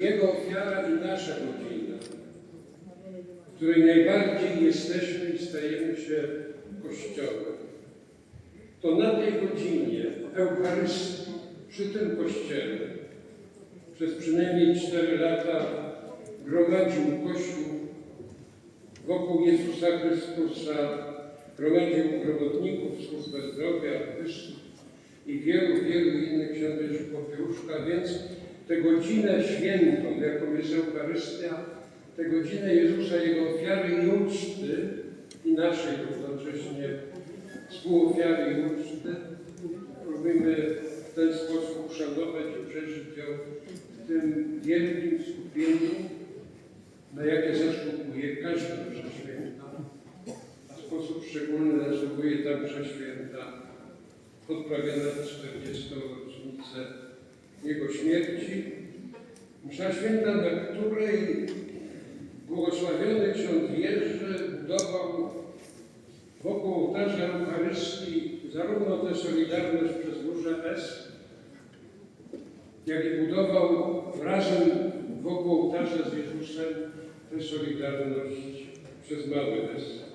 Jego ofiara i nasza godzina, w której najbardziej jesteśmy i stajemy się Kościołem. To na tej godzinie Eucharystii, przy tym Kościele, przez przynajmniej cztery lata gromadził Kościół wokół Jezusa Chrystusa, gromadził robotników służby zdrowia, artystów i wielu, wielu innych książek Popiełuszka, więc tę godzinę świętą, jaką jest Eucharystia, tę godzinę Jezusa, Jego ofiary i uczty i naszej równocześnie współofiary i uczty, próbujmy w ten sposób uszanować i przeżyć ją w tym wielkim skupieniu, na jakie zasługuje każda msza święta, a w sposób szczególny zasługuje ta święta odprawiana w 40. rocznicę Jego śmierci. Msza święta, na której błogosławiony ksiądz Jerzy budował wokół ołtarza Eucharystii zarówno tę solidarność przez duże S, jak i budował razem wokół ołtarza z Jezusem tę solidarność przez małe S.